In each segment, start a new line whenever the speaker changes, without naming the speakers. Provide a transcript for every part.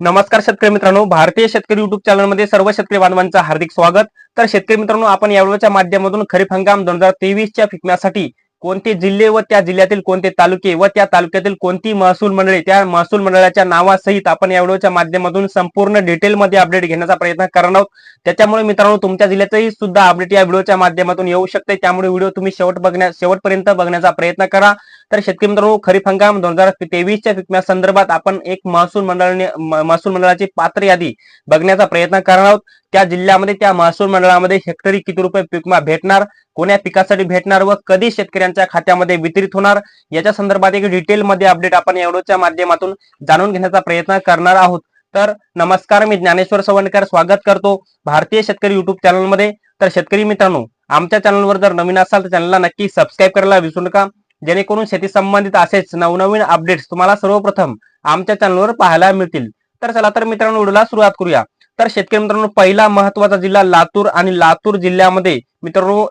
नमस्कार शेतकरी मित्रांनो भारतीय शेतकरी युट्यूब चॅनलमध्ये सर्व शेतकरी बांधवांचं हार्दिक स्वागत. तर शेतकरी मित्रांनो आपण यावेळच्या माध्यमातून खरीप हंगाम दोन हजार तेवीसच्या पिकण्यासाठी कोणते जिल्हे व त्या जिल्ह्यातील कोणते तालुके व त्या तालुक्यातील कोणती महसूल मंडळे त्या महसूल मंडळाच्या नावासहित आपण या व्हिडिओच्या माध्यमातून संपूर्ण डिटेलमध्ये अपडेट घेण्याचा प्रयत्न करणार आहोत. त्याच्यामुळे मित्रांनो तुमच्या जिल्ह्याचंही सुद्धा अपडेट या व्हिडिओच्या माध्यमातून येऊ शकते त्यामुळे व्हिडिओ तुम्ही शेवट बघण्या शेवटपर्यंत बघण्याचा प्रयत्न करा. तर शेतकरी मित्रांनो खरीप हंगाम दोन हजार तेवीसच्या पिकम्या संदर्भात आपण एक महसूल मंडळाने महसूल मंडळाची पात्र यादी बघण्याचा प्रयत्न करणार आहोत. त्या जिल्ह्यामध्ये त्या महसूल मंडळामध्ये हेक्टरी किती रुपये पिकमा भेटणार कोण्या पिकासाठी भेटणार व कधी शेतकऱ्यांच्या खात्यामध्ये वितरित होणार याच्या संदर्भात एक डिटेल मध्ये अपडेट आपण एवढोच्या माध्यमातून जाणून घेण्याचा प्रयत्न करणार आहोत. तर नमस्कार मी ज्ञानेश्वर सवणकर स्वागत करतो भारतीय शेतकरी युट्यूब चॅनलमध्ये तर शेतकरी मित्रांनो आमच्या चॅनलवर जर नवीन असाल तर चॅनलला नक्की सबस्क्राईब करायला विसरू नका. जेणेकरून शेती संबंधित असेच नवनवीन अपडेट्स तुम्हाला सर्वप्रथम आमच्या चॅनलवर पाहायला मिळतील. तर चला तर मित्रांनो व्हिडिओला सुरुवात करूया. तर शेतकरी मित्रांनो पहिला महत्त्वाचा जिल्हा लातूर आणि लातूर जिल्ह्यामध्ये मित्रांनो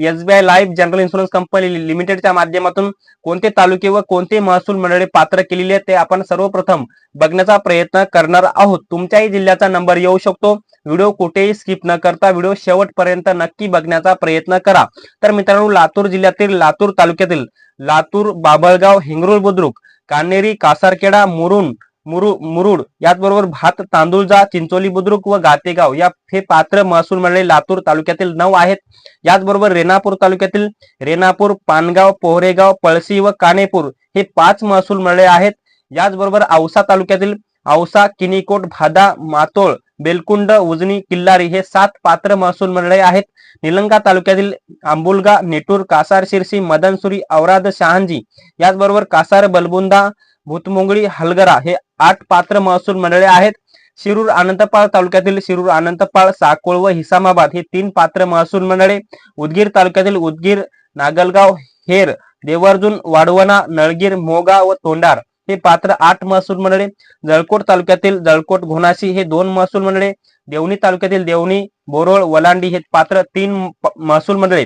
SBI Life General Insurance Company लिमिटेडच्या माध्यमातून कोणते तालुके व कोणते महसूल मंडळे पात्र केलेले आहेत ते आपण सर्वप्रथम बघण्याचा प्रयत्न करणार आहोत. तुमच्याही जिल्ह्याचा नंबर येऊ शकतो. व्हिडिओ कुठेही स्किप न करता व्हिडिओ शेवटपर्यंत नक्की बघण्याचा प्रयत्न करा. तर मित्रांनो लातूर जिल्ह्यातील लातूर तालुक्यातील लातूर बाबळगाव हिंगरुळ बुद्रुक कान्हेरी कासारखेडा मुरुण मुरु मुरुड याचबरोबर भात तांदूळजा चिंचोली बुद्रुक व गातेगाव या हे पात्र महसूल मंडळे लातूर तालुक्यातील नऊ आहेत. याचबरोबर रेणापूर तालुक्यातील रेणापूर पानगाव पोहरेगाव पळसी व कानेपूर हे पाच महसूल मंडळे आहेत. याचबरोबर औसा तालुक्यातील औसा किनीकोट भादा मातोळ बेलकुंड उजनी किल्लारी हे सात पात्र महसूल मंडळे आहेत. निलंगा तालुक्यातील आंबुलगा नेटूर कासार शिरसी मदनसुरी औराद शहांजी याचबरोबर कासार बलबुंदा भूतमुंगळी हलगरा हे आठ पात्र महसूल मंडळे आहेत. शिरूर अनंतपाळ तालुक्यातील शिरूर अनंतपाळ साकोळ व हिसामाबाद हे तीन पात्र महसूल मंडळे. उदगीर तालुक्यातील उदगीर नागलगाव हेर देवर्जुन वाडवणा नळगीर मोगा व तोंडार हे पात्र आठ महसूल मंडळे. जळकोट तालुक्यातील जळकोट घोनाशी हे दोन महसूल मंडळे. देवणी तालुक्यातील देवणी बोरोळ वलांडी हे पात्र तीन महसूल मंडळे.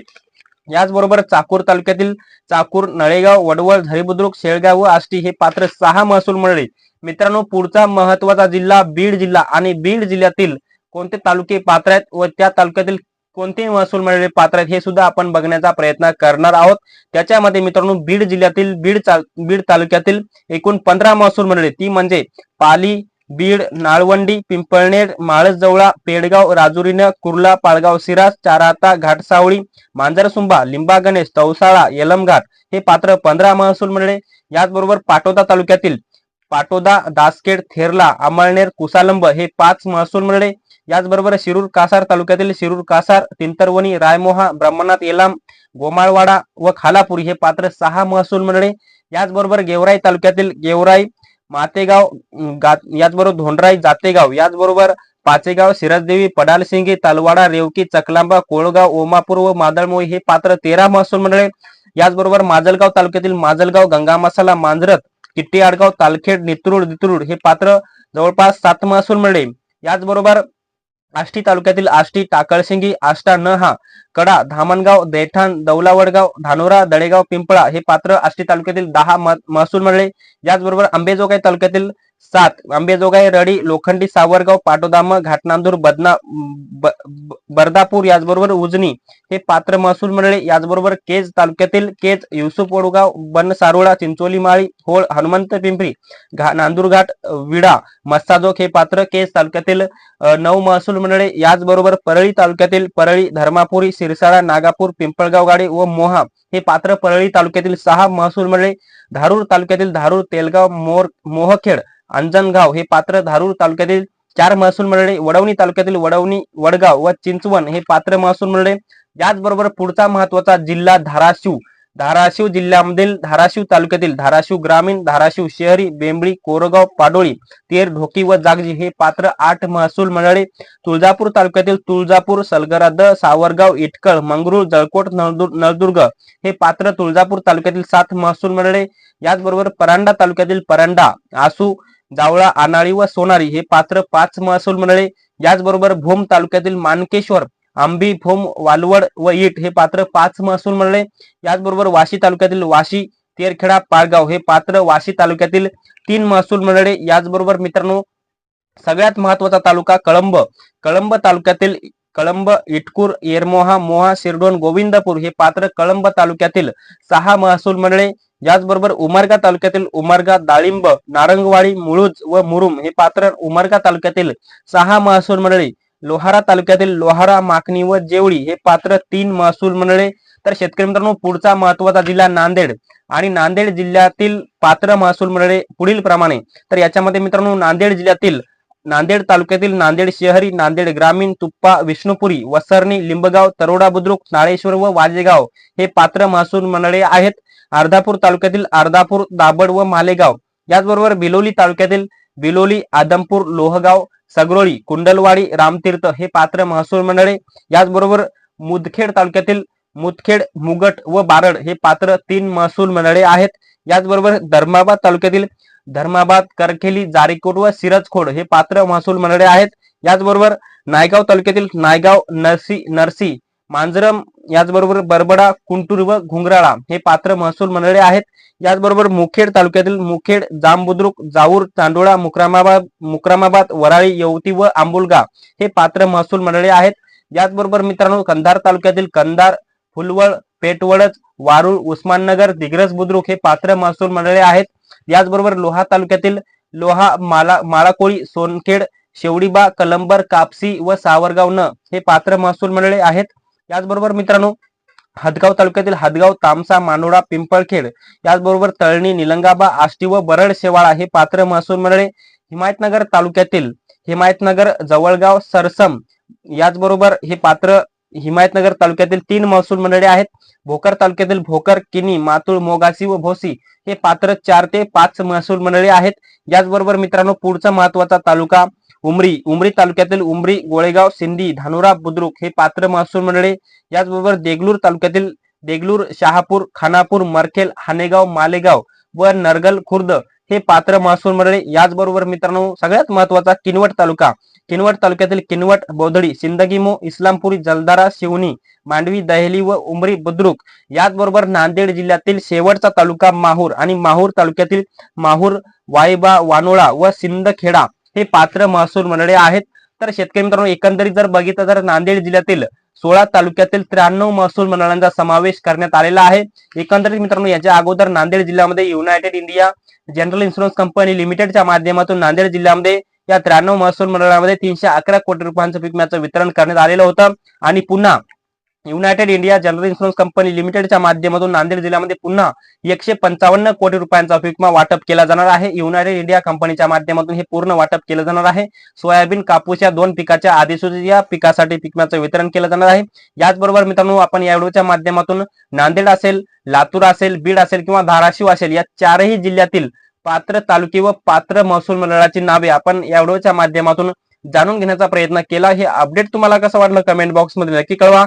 याचबरोबर चाकूर तालुक्यातील चाकूर नळेगाव वडवळ झरीबुद्रुक शेळगाव व आष्टी हे पात्र सहा महसूल मंडळे. मित्रांनो पुढचा महत्त्वाचा जिल्हा बीड जिल्हा आणि बीड जिल्ह्यातील कोणते तालुके पात्र आहेत व त्या तालुक्यातील कोणते महसूल मंडळी पात्र आहेत हे सुद्धा आपण बघण्याचा प्रयत्न करणार आहोत. त्याच्यामध्ये मित्रांनो बीड जिल्ह्यातील बीड बीड तालुक्यातील एकूण पंधरा महसूल मंडळी ती म्हणजे पाली बीड नाळवंडी पिंपळनेर माळसजवळा पेडगाव राजुरीनं कुर्ला पाळगाव सिरास चाराता घाटसावळी मांजरसुंबा लिंबा गणेश तवसाळा यलमघाट हे पात्र पंधरा महसूल मंडळे. याचबरोबर पाटोदा तालुक्यातील पाटोदा दासखेड थेरला अमळनेर कुसालंब हे पाच महसूल मंडळे. याचबरोबर शिरूर कासार तालुक्यातील शिरूर कासार तिंतरवणी रायमोहा ब्रह्मनाथ येलाम गोमाळवाडा व खालापुरी हे पात्र सहा महसूल मंडळे. याचबरोबर गेवराई तालुक्यातील गेवराई मातेगाव याचबरोबर धोंडराई जातेगाव याचबरोबर पाचेगाव सिरसदेवी पडालसिंगी तलवाडा रेवकी चकलांबा कोळगाव ओमापूर व मादळमोई हे पात्र तेरा महसूल मंडळे. याचबरोबर माजलगाव तालुक्यातील माजलगाव गंगा मसाला मांजरत किट्टी आडगाव तालखेड नित्रुड दित्रुड हे पात्र जवळपास सात महसूल मंडळे. याचबरोबर आष्टी तालुक्यातील आष्टी टाकळशिंगी आष्टा नहा कडा धामणगाव देठाण दौलावडगाव धानोरा दळेगाव पिंपळा हे पात्र आष्टी तालुक्यातील दहा महसूल मंडळे. याचबरोबर आंबेजोगाई तालुक्यातील सात. आंबेजोगाई रडी. लोखंडी सावरगाव पाटोदाम घाटनांदूर बदना ब- बर्दापूर याचबरोबर उजनी. हे पात्र महसूल मंडळे याचबरोबर केज तालुक्यातील केज युसुफ वडगाव बन सारोळा चिंचोली माळी होळ हनुमंत पिंपरी घा नांदूरघाट विडा मस्साजोग हे पात्र केज तालुक्यातील नऊ महसूल मंडळे याचबरोबर परळी तालुक्यातील परळी धर्मापुरी सिरसाळा नागापूर पिंपळगाव गाडी व मोहा. हे पात्र परळी तालुक्यातील सहा महसूल मंडळे धारूर तालुक्यातील धारूर तेलगाव मोर मोहखेड अंजनगाव हे पात्र धारूर तालुक्यातील चार महसूल मंडळे वडवणी तालुक्यातील वडवणी वडगाव व चिंचवण हे पात्र महसूल मंडळे. याचबरोबर पुढचा महत्त्वाचा जिल्हा धाराशिव. धाराशिव जिल्ह्यामधील धाराशिव तालुक्यातील धाराशिव ग्रामीण धाराशिव शहरी बेंबळी कोरगाव पाडोळी तेर ढोकी व जागजी हे पात्र आठ महसूल मंडळे. तुळजापूर तालुक्यातील तुळजापूर सलगराद सावरगाव इटकळ मंगरूळ जळकोट नळदुर्ग हे पात्र तुळजापूर तालुक्यातील सात महसूल मंडळे. याचबरोबर परांडा तालुक्यातील परांडा आसू जावळा आनाळी व सोनारी हे पात्र पाच महसूल मंडळे. याचबरोबर भूम तालुक्यातील मानकेश्वर आंबी फोम वालवड व इट हे पात्र पाच महसूल मंडळे याचबरोबर वाशी तालुक्यातील वाशी तेरखेडा पाळगाव हे पात्र वाशी तालुक्यातील तीन महसूल मंडळे याचबरोबर मित्रांनो सगळ्यात महत्त्वाचा तालुका कळंब. कळंब तालुक्यातील कळंब इटकूर येरमोहा मोहा शिरडोन गोविंदपूर हे पात्र कळंब तालुक्यातील सहा महसूल मंडळे याचबरोबर उमरगा तालुक्यातील उमरगा डाळिंब नारंगवाडी मुळूज व मुरुम हे पात्र उमरगा तालुक्यातील सहा महसूल मंडळी लोहारा तालुक्यातील लोहारा माकणी व जेवळी हे पात्र तीन महसूल मंडळे. तर शेतकरी मित्रांनो पुढचा महत्त्वाचा जिल्हा नांदेड. आणि नांदेड जिल्ह्यातील पात्र महसूल मंडळे पुढील प्रमाणे. तर याच्यामध्ये मित्रांनो नांदेड जिल्ह्यातील नांदेड तालुक्यातील नांदेड शहरी नांदेड ग्रामीण तुप्पा विष्णुपुरी वसरणी लिंबगाव तरोडा बुद्रुक नाळेश्वर व वाजेगाव हे पात्र महसूल मंडळे आहेत. अर्धापूर तालुक्यातील अर्धापूर दाबड व मालेगाव. याचबरोबर बिलोली तालुक्यातील बिलोली आदमपूर लोहगाव सगरोळी कुंडलवाडी रामतीर्थ हे पात्र महसूल मंडळे. याचबरोबर मुदखेड तालुक्यातील मुदखेड मुगट व बारड हे पात्र तीन महसूल मंडळे आहेत. याचबरोबर धर्माबाद तालुक्यातील धर्माबाद करखेली जारीकोट व सिरजखोड हे पात्र महसूल मंडळे आहेत. याचबरोबर नायगाव तालुक्यातील नायगाव नरसी नरसी मांजरम याचबरोबर बरबडा कुंटूर व घुंगराळा हे पात्र महसूल मंडळे आहेत. याचबरोबर मुखेड तालुक्यातील मुखेड जांबुद्रुक जाऊर चांडोळा मुक्रामाबाद मुक्रामाबाद वराळी येवती व आंबुलगा हे पात्र महसूल मंडळे आहेत. याचबरोबर मित्रांनो कंधार तालुक्यातील कंधार फुलवळ पेटवडच वारुळ उस्माननगर दिग्रस बुद्रुक हे पात्र महसूल मंडळे आहेत. याचबरोबर लोहा तालुक्यातील लोहा माला माळाकोळी सोनखेड शेवडीबा कलंबर कापसी व सावरगाव न हे पात्र महसूल मंडळे आहेत. याचबरोबर मित्रांनो हदगाव तालुक्यातील हदगाव तामसा मानोडा पिंपळखेड याचबरोबर तळणी निलंगाबा आष्टी व बरड शेवाळा हे पात्र महसूल मंडळे हिमायतनगर तालुक्यातील हिमायतनगर जवळगाव सरसम याचबरोबर हे पात्र हिमायतनगर तालुक्यातील तीन महसूल मंडळे आहेत. भोकर तालुक्यातील भोकर किनी मातुळ मोगासी व भोसी हे पात्र चार ते पाच महसूल मंडळे आहेत. याचबरोबर मित्रांनो पुढचा महत्त्वाचा तालुका उमरी उमरी तालुक्यातील उमरी गोळेगाव सिंधी धानोरा बुद्रुक हे पात्र महसूल मंडळे. याचबरोबर देगलूर तालुक्यातील देगलूर शहापूर खानापूर मरखेल हानेगाव मालेगाव व नरगल खुर्द हे पात्र महसूल मंडळे. याचबरोबर मित्रांनो सगळ्यात महत्त्वाचा किनवट तालुका. किनवट तालुक्यातील किनवट बोधडी सिंदगीमो इस्लामपुरी जलदारा शिवनी मांडवी दहेली व उमरी बुद्रुक. याचबरोबर नांदेड जिल्ह्यातील शेवटचा तालुका माहूर आणि माहूर तालुक्यातील माहूर वायबा वानोळा व सिंदखेडा. हे पात्र महसूल मंडळे आहेत. तर शेतकरी मित्रांनो एकंदरीत जर बघितलं तर नांदेड जिल्ह्यातील सोळा तालुक्यातील त्र्याण्णव महसूल मंडळांचा समावेश करण्यात आलेला आहे. एकंदरीत मित्रांनो याच्या अगोदर नांदेड जिल्ह्यामध्ये United India General Insurance Company लिमिटेडच्या माध्यमातून नांदेड जिल्ह्यामध्ये या त्र्याण्णव महसूल मंडळामध्ये तीनशे अकरा कोटी रुपयांचं पीक वितरण करण्यात आलेलं होतं. आणि पुन्हा United India General Insurance Company लिमिटेडच्या माध्यमातून नांदेड जिल्ह्यामध्ये पुन्हा एकशे पंचावन्न कोटी रुपयांचा पीक वाटप केला जाणार आहे. युनायटेड इंडिया कंपनीच्या माध्यमातून हे पूर्ण वाटप केलं जाणार आहे. सोयाबीन कापूस या दोन पिकाच्या अधिसूचित या पिकासाठी पिकम्याचं वितरण केलं जाणार आहे. याचबरोबर मित्रांनो आपण या व्हिडिओच्या माध्यमातून नांदेड असेल लातूर असेल बीड असेल किंवा धाराशिव असेल या चारही जिल्ह्यातील पात्र तालुके व पात्र महसूल मंडळाची नावे आपण या व्हिडिओच्या माध्यमातून जाणून घेण्याचा प्रयत्न केला. हे अपडेट तुम्हाला कसं वाटलं कमेंट बॉक्समध्ये नक्की कळवा.